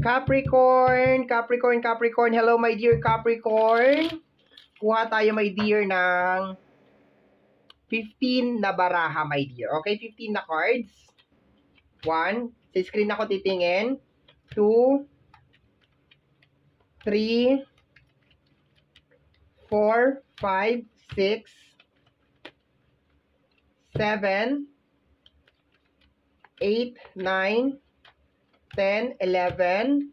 Capricorn, Capricorn, Capricorn. Hello, my dear Capricorn. Kuha tayo, my dear, ng 15 na baraha, my dear. Okay, 15 na cards. 1. Sa screen ako titingin. 2. 3. 4, 5, 6, 7, 8, 9, 10, 11,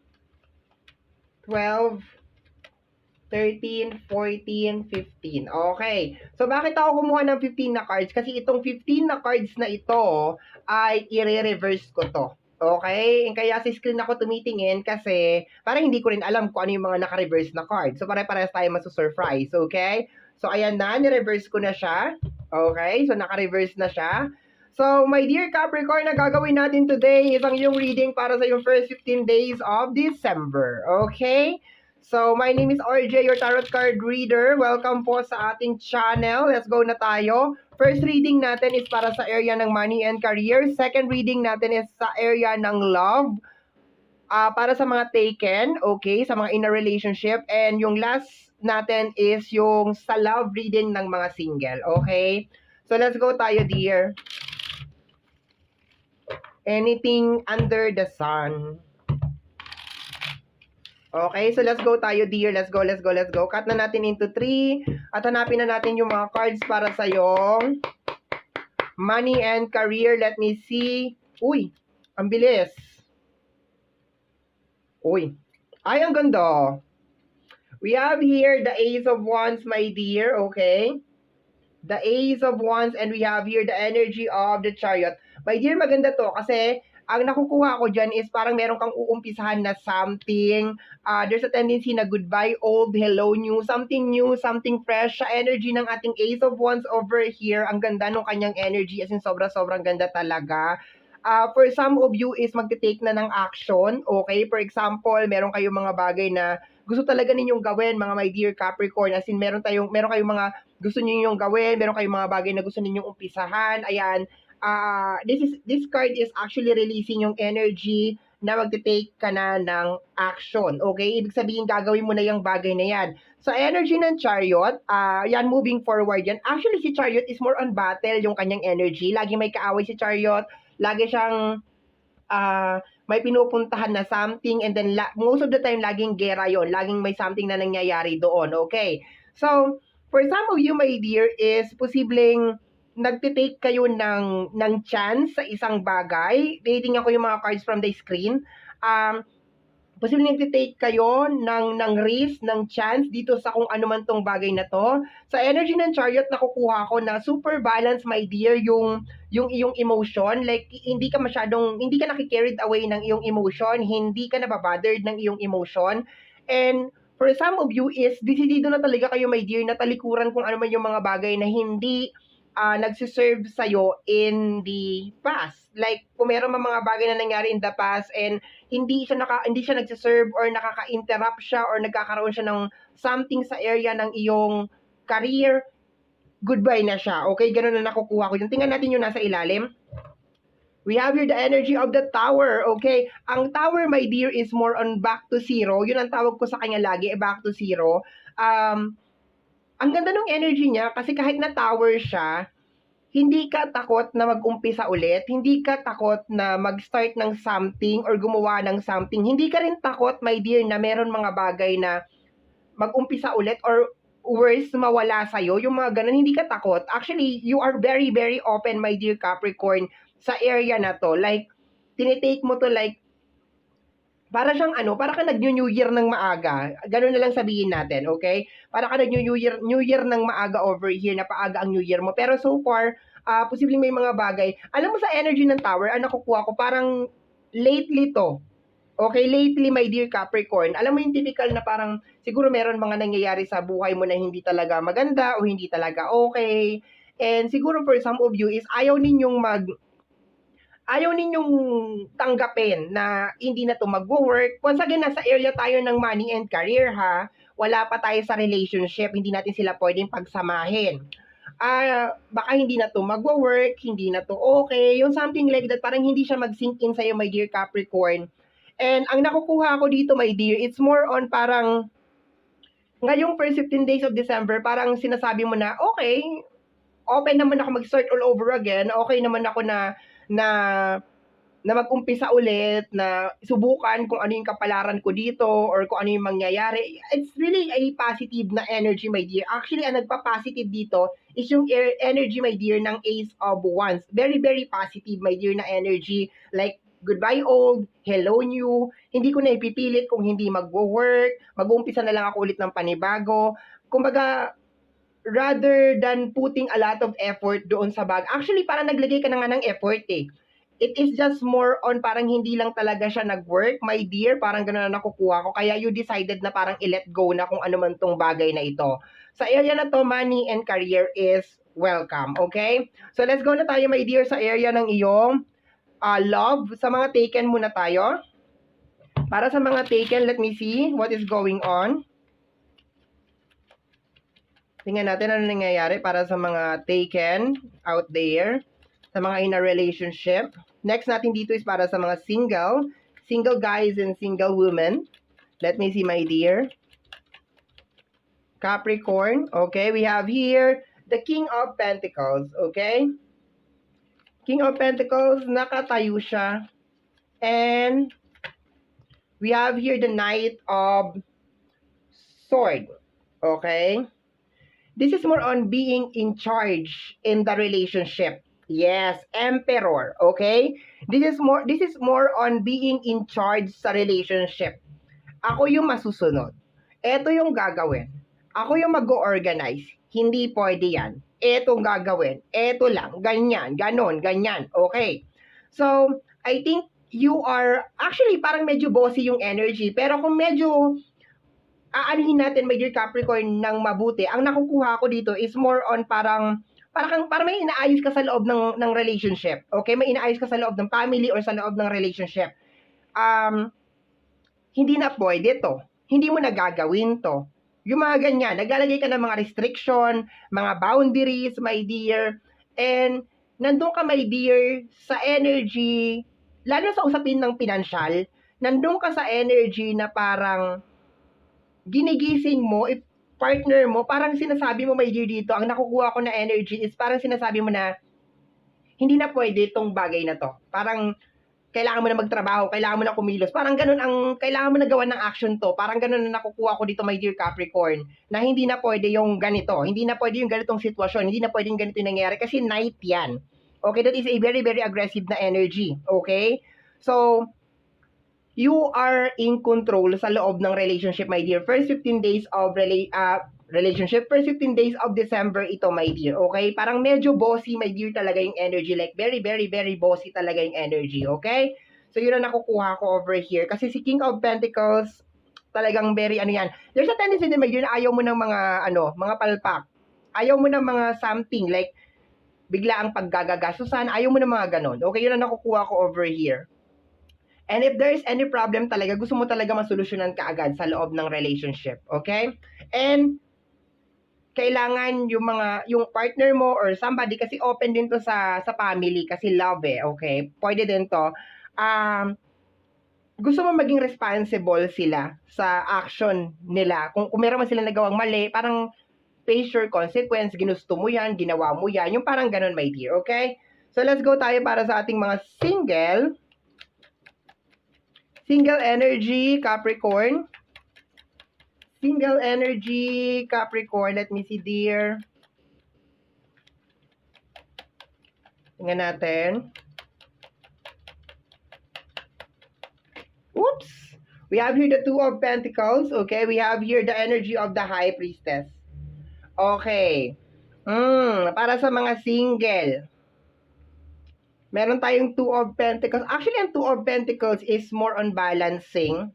12, 13, 14, 15. Okay. So, bakit ako kumuha ng 15 na cards? Kasi itong 15 na cards na ito ay i-reverse ko to. Okay? Kaya sa screen ako tumitingin kasi parang hindi ko rin alam kung ano yung mga naka-reverse na card. So, pare-parehas tayo masu-surprise. Okay? So, ayan na. Ni-reverse ko na siya. Okay? So, naka-reverse na siya. So, my dear Capricorn, na gagawin natin today is ang yung reading para sa yung first 15 days of December. Okay? So, my name is RJ, your tarot card reader. Welcome po sa ating channel. Let's go na tayo. First reading natin is para sa area ng money and career. Second reading natin is sa area ng love. Uh, para sa mga taken, okay, sa mga in a relationship. And yung last natin is yung sa love reading ng mga single, okay? So, let's go tayo, dear. Anything under the sun. Okay, so let's go tayo, dear. Let's go, let's go, let's go. Cut na natin into 3. At hanapin na natin yung mga cards para sa yung money and career. Let me see. Uy, ang bilis. Uy. Ay, ang ganda. We have here the Ace of Wands, my dear. Okay. The Ace of Wands and we have here the energy of the Chariot. My dear, maganda to kasi ang nakukuha ko dyan is parang meron kang uumpisahan na something. Uh, there's a tendency na goodbye old, hello new, something new, something fresh. Sa energy ng ating Ace of Wands over here, ang ganda ng kanyang energy as in sobra-sobrang ganda talaga. Uh, for some of you is magte-take na ng action. Okay, for example, meron kayong mga bagay na gusto talaga ninyong gawin, mga my dear Capricorn. As in, meron, tayong, meron kayong mga gusto ninyong gawin, meron kayong mga bagay na gusto ninyong umpisahan. Ayan, uh, this is this card is actually releasing yung energy na magte-take ka na ng action. Okay? Ibig sabihin, gagawin mo na yung bagay na yan. Sa energy ng Chariot, uh, yan, moving forward yan. Actually, si Chariot is more on battle yung kanyang energy. Lagi may kaaway si Chariot. Lagi siyang uh, may pinupuntahan na something and then la- most of the time, laging gera yon Laging may something na nangyayari doon. Okay? So, for some of you, my dear, is posibleng nagtitake kayo ng, ng chance sa isang bagay, titingnan ko yung mga cards from the screen, um, posibleng nagtitake kayo ng, ng risk, ng chance dito sa kung ano man tong bagay na to. Sa energy ng chariot, nakukuha ko na super balance, my dear, yung, yung iyong emotion. Like, hindi ka masyadong, hindi ka nakikarried away ng iyong emotion, hindi ka nababothered ng iyong emotion. And for some of you is, decidido na talaga kayo, my dear, na talikuran kung ano man yung mga bagay na hindi uh, nagsiserve sa'yo in the past. Like, kung meron man mga bagay na nangyari in the past and hindi siya, naka, hindi siya nagsiserve or nakaka-interrupt siya or nagkakaroon siya ng something sa area ng iyong career, goodbye na siya. Okay, ganun na nakukuha ko. Yung tingnan natin yung nasa ilalim. We have here the energy of the tower, okay? Ang tower, my dear, is more on back to zero. Yun ang tawag ko sa kanya lagi, eh, back to zero. Um, ang ganda ng energy niya kasi kahit na tower siya, hindi ka takot na mag-umpisa ulit, hindi ka takot na mag-start ng something or gumawa ng something. Hindi ka rin takot, my dear, na meron mga bagay na mag-umpisa ulit or worse, mawala sa'yo. Yung mga ganun, hindi ka takot. Actually, you are very, very open, my dear Capricorn, sa area na to. Like, tinitake mo to like, para siyang ano, para ka nag-New Year ng maaga. Ganun na lang sabihin natin, okay? Para ka nag-New Year, New Year ng maaga over here, na paaga ang New Year mo. Pero so far, uh, posibleng may mga bagay. Alam mo sa energy ng tower, ang nakukuha ko, parang lately to. Okay, lately, my dear Capricorn, alam mo yung typical na parang siguro meron mga nangyayari sa buhay mo na hindi talaga maganda o hindi talaga okay. And siguro for some of you is ayaw ninyong mag ayaw ninyong tanggapin na hindi na to magwo-work. Once again, nasa area tayo ng money and career ha. Wala pa tayo sa relationship, hindi natin sila pwedeng pagsamahin. Ah, uh, baka hindi na to magwo-work, hindi na to okay, yung something like that, parang hindi siya mag-sink in sa'yo, my dear Capricorn. And ang nakukuha ko dito, my dear, it's more on parang ngayong first 15 days of December, parang sinasabi mo na, okay, open naman ako mag-start all over again. Okay naman ako na na na mag-umpisa ulit, na subukan kung ano yung kapalaran ko dito or kung ano yung mangyayari. It's really a positive na energy, my dear. Actually, ang nagpa-positive dito is yung air- energy, my dear, ng Ace of Wands. Very, very positive, my dear, na energy. Like, goodbye old, hello new. Hindi ko na ipipilit kung hindi magwo-work. Mag-uumpisa na lang ako ulit ng panibago. Kumbaga, rather than putting a lot of effort doon sa bag. Actually, parang naglagay ka na nga ng effort eh it is just more on parang hindi lang talaga siya nag-work, my dear, parang gano'n na nakukuha ko. Kaya you decided na parang i-let go na kung ano man tong bagay na ito. Sa area na to, money and career is welcome, okay? So let's go na tayo, my dear, sa area ng iyong uh, love. Sa mga taken muna tayo. Para sa mga taken, let me see what is going on. Tingnan natin ano nangyayari para sa mga taken out there sa mga in a relationship. Next natin dito is para sa mga single, single guys and single women. Let me see, my dear. Capricorn, okay, we have here the King of Pentacles, okay? King of Pentacles, nakatayo siya. And we have here the Knight of Sword, okay? This is more on being in charge in the relationship. Yes, emperor, okay? This is more this is more on being in charge sa relationship. Ako yung masusunod. Ito yung gagawin. Ako yung mag-organize. Hindi pwede yan. Etong gagawin. Eto lang. Ganyan. Ganon. Ganyan. Okay. So, I think you are, actually, parang medyo bossy yung energy. Pero kung medyo aanhin natin, my dear Capricorn, ng mabuti, ang nakukuha ko dito is more on parang parang para may inaayos ka sa loob ng ng relationship. Okay, may inaayos ka sa loob ng family or sa loob ng relationship. Um hindi na pwede to. Hindi mo na gagawin to. Yung mga ganyan, naglalagay ka ng mga restriction, mga boundaries, my dear. And nandun ka, my dear, sa energy, lalo sa usapin ng pinansyal, nandun ka sa energy na parang ginigising mo, if partner mo, parang sinasabi mo, dear, dito, ang nakukuha ko na energy is parang sinasabi mo na, hindi na pwede itong bagay na to. Parang, kailangan mo na magtrabaho, kailangan mo na kumilos. Parang ganun ang, kailangan mo na gawa ng action to. Parang ganun ang nakukuha ko dito, my dear Capricorn, na hindi na pwede yung ganito. Hindi na pwede yung ganitong sitwasyon. Hindi na pwede yung ganito yung nangyayari kasi night yan. Okay, that is a very, very aggressive na energy. Okay? So, you are in control sa loob ng relationship, my dear. First 15 days of rela- uh, relationship, first 15 days of December ito, my dear. Okay? Parang medyo bossy, my dear, talaga yung energy. Like, very, very, very bossy talaga yung energy. Okay? So, yun ang nakukuha ko over here. Kasi si King of Pentacles, talagang very, ano yan. There's a tendency din, my dear, na ayaw mo ng mga, ano, mga palpak. Ayaw mo ng mga something, like, bigla ang paggagagastusan. Ayaw mo ng mga ganon. Okay? Yun ang nakukuha ko over here. And if there's any problem talaga, gusto mo talaga masolusyonan ka agad sa loob ng relationship. Okay? And kailangan yung mga yung partner mo or somebody kasi open din to sa sa family kasi love eh, okay? Pwede din to. Um gusto mo maging responsible sila sa action nila. Kung, kung meron man sila nagawang mali, parang face your consequence, ginusto mo yan, ginawa mo yan, yung parang ganun, my dear, okay? So, let's go tayo para sa ating mga single. Single energy, Capricorn. Single energy, Capricorn. Let me see, dear. Tingnan natin. Oops! We have here the Two of Pentacles. Okay, we have here the energy of the High Priestess. Okay. Mm, para sa mga single meron tayong Two of Pentacles. Actually, ang Two of Pentacles is more on balancing.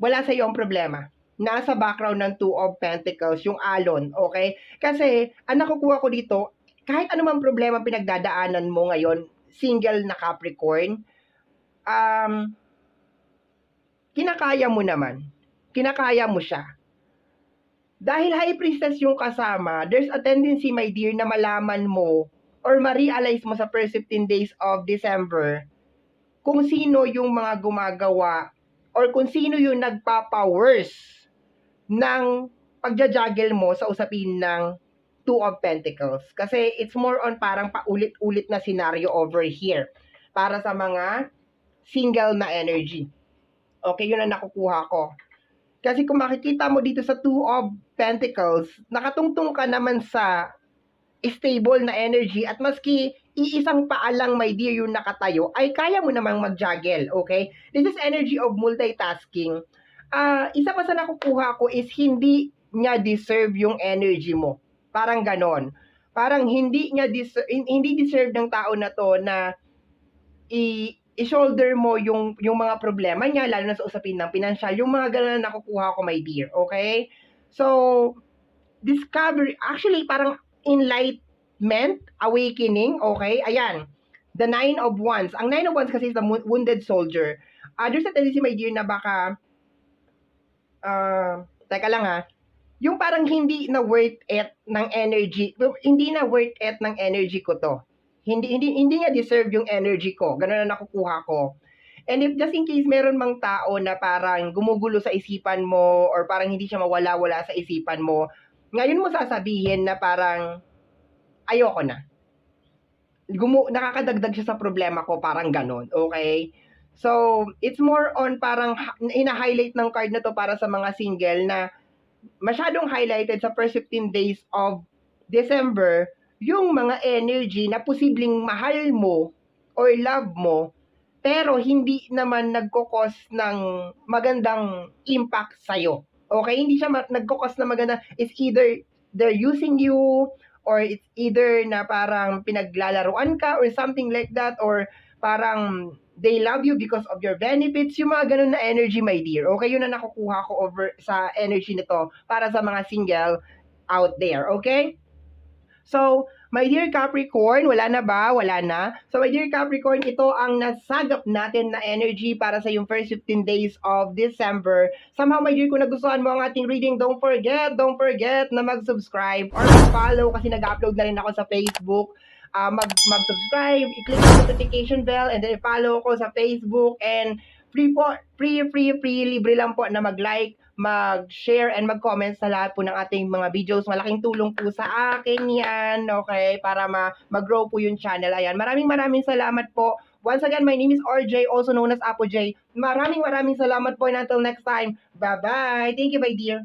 Wala sa iyo problema. Nasa background ng Two of Pentacles, yung alon, okay? Kasi, ang nakukuha ko dito, kahit anumang problema pinagdadaanan mo ngayon, single na Capricorn, um, kinakaya mo naman. Kinakaya mo siya. Dahil high priestess yung kasama, there's a tendency, my dear, na malaman mo or ma-realize mo sa first 15 days of December kung sino yung mga gumagawa or kung sino yung nagpapa-worse ng pagja-juggle mo sa usapin ng Two of Pentacles. Kasi it's more on parang paulit-ulit na scenario over here para sa mga single na energy. Okay, yun ang nakukuha ko. Kasi kung makikita mo dito sa Two of Pentacles, nakatungtong ka naman sa stable na energy at maski iisang paa lang, my dear, yung nakatayo, ay kaya mo namang mag-juggle, okay? This is energy of multitasking. Ah, isa pa sa nakukuha ko is hindi niya deserve yung energy mo. Parang ganon. Parang hindi niya deserve, hindi deserve ng tao na to na i i-shoulder mo yung yung mga problema niya lalo na sa usapin ng pinansyal yung mga ganun na nakukuha ko my dear okay so discovery actually parang enlightenment awakening okay? Ayan the nine of wands. Ang nine of wands kasi is the wo- wounded soldier. Uh, there's a tendency my dear na baka uh, teka lang ha yung parang hindi na worth it ng energy hindi na worth it ng energy ko to. Hindi hindi hindi niya deserve yung energy ko. Ganun na nakukuha ko. And if just in case meron mang tao na parang gumugulo sa isipan mo or parang hindi siya mawala-wala sa isipan mo, ngayon mo sasabihin na parang ayoko na. Gumu nakakadagdag siya sa problema ko, parang ganon. Okay? So, it's more on parang ina-highlight ng card na to para sa mga single na masyadong highlighted sa first 15 days of December yung mga energy na posibleng mahal mo or love mo, pero hindi naman nagkukos ng magandang impact sa'yo. Okay? Hindi siya nagkukos na maganda. It's either they're using you, or it's either na parang pinaglalaruan ka, or something like that, or parang they love you because of your benefits, yung mga ganun na energy, my dear. Okay, yun na nakukuha ko over sa energy nito para sa mga single out there. Okay? So, my dear Capricorn, wala na ba? Wala na. So, my dear Capricorn, ito ang nasagap natin na energy para sa yung first 15 days of December. Somehow, my dear, kung nagustuhan mo ang ating reading, don't forget, don't forget na mag-subscribe or mag-follow kasi nag-upload na rin ako sa Facebook. Ah, mag mag-subscribe, i-click ang notification bell, and then i-follow ko sa Facebook and free po, free, free, free, libre lang po na mag-like, mag-share, and mag-comment sa lahat po ng ating mga videos. Malaking tulong po sa akin yan, okay? Para ma- mag-grow po yung channel. Ayan, maraming maraming salamat po. Once again, my name is RJ, also known as Apo J. Maraming maraming salamat po and until next time. Bye-bye. Thank you, my dear.